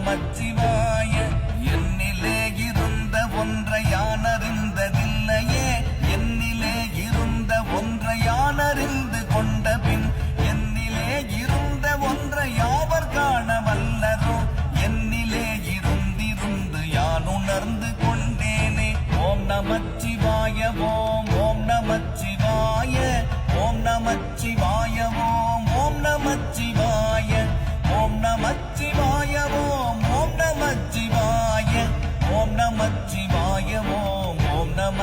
நமச்சிவாய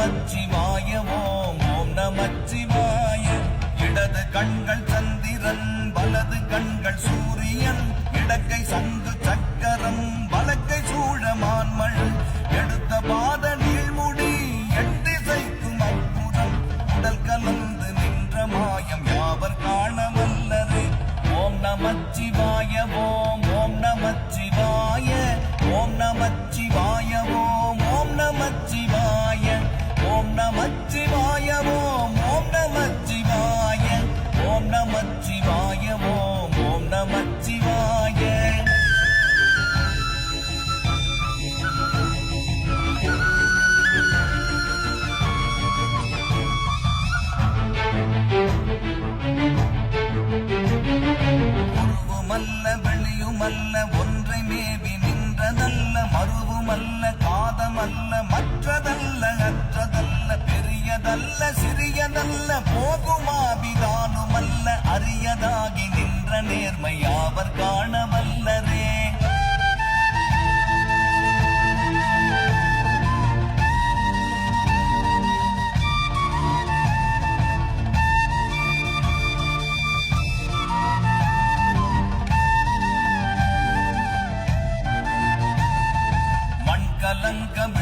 நமச்சிவாய ஓம் ஓம் நமச்சிவாய. இடது கண்கள் சந்திரன் வலது கண்கள் சூரியன். இடக்கை சங்கு சக்கரம் வலக்கை சூழமான்மள் எடுத்த பாத நீள்முடி என் அற்புதம். உடல் கலந்து நின்ற மாயம் யாவர் காண வல்லரே? ஓம் நமச்சிவாய ஓம் நின்ற நேர்மை யாவர் காண வல்லரே மண்கலம் கவிழ்ந்த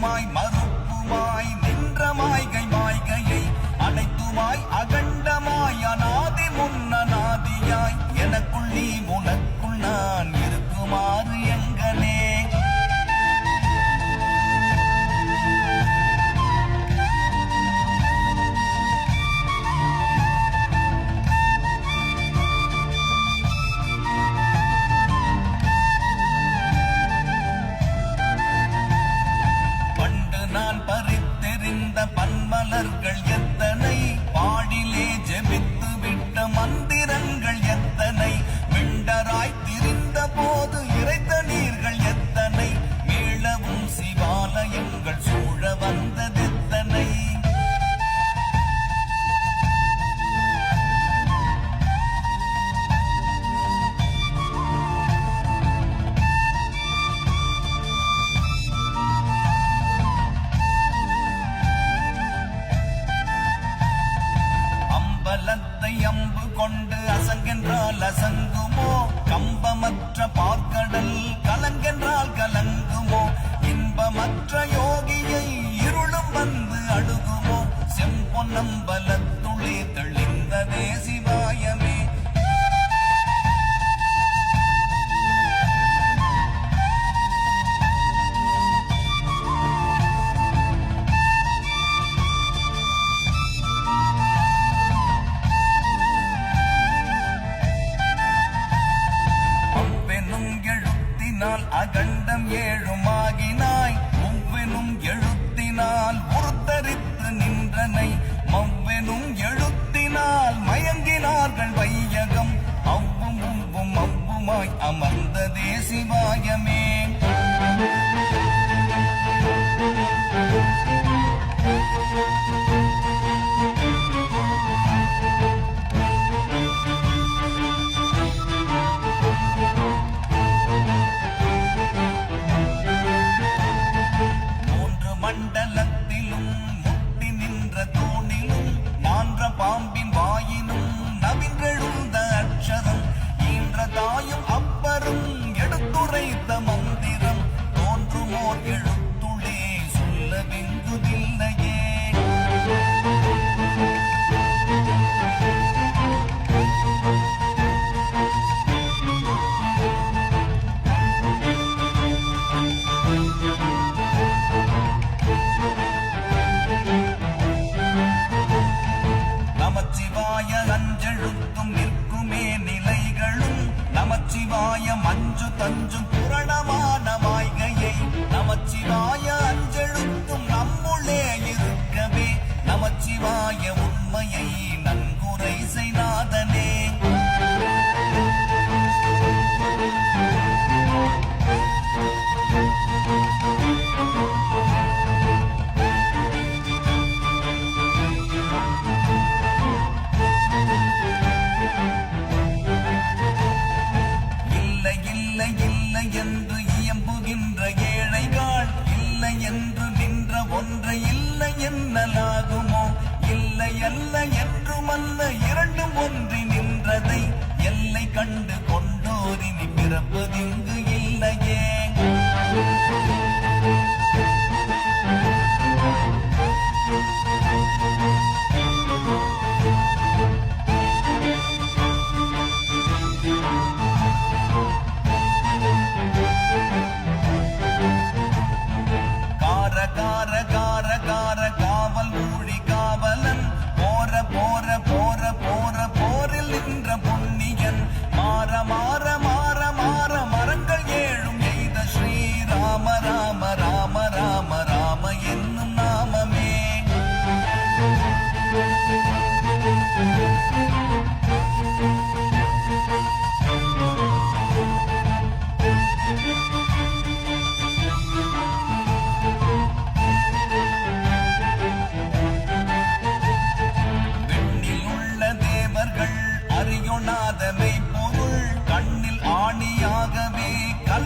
my நல்ல சங்குமோ கம்பமற்ற பா Pero más 但愿。அல்ல என்றும் அல்ல இரண்டும் ஒன்று.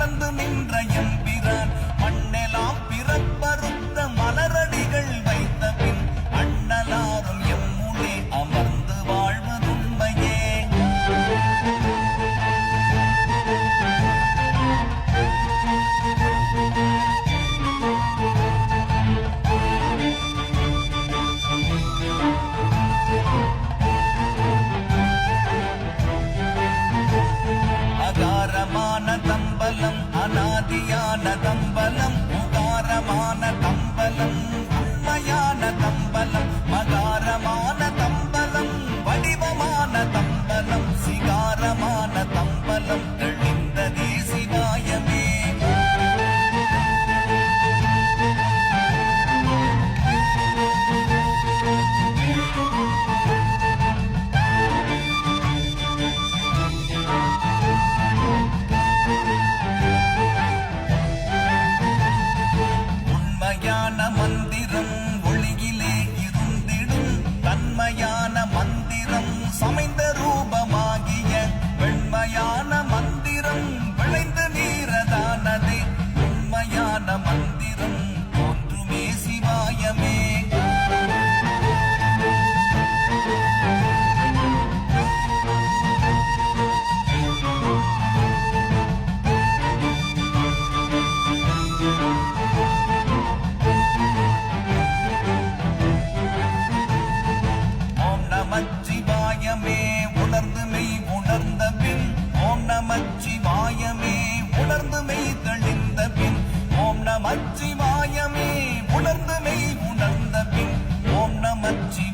வந்து நின்ற எம்பிரான் மண்ணெல் அம்பலம் அநாதியான தம்பலம் Bye.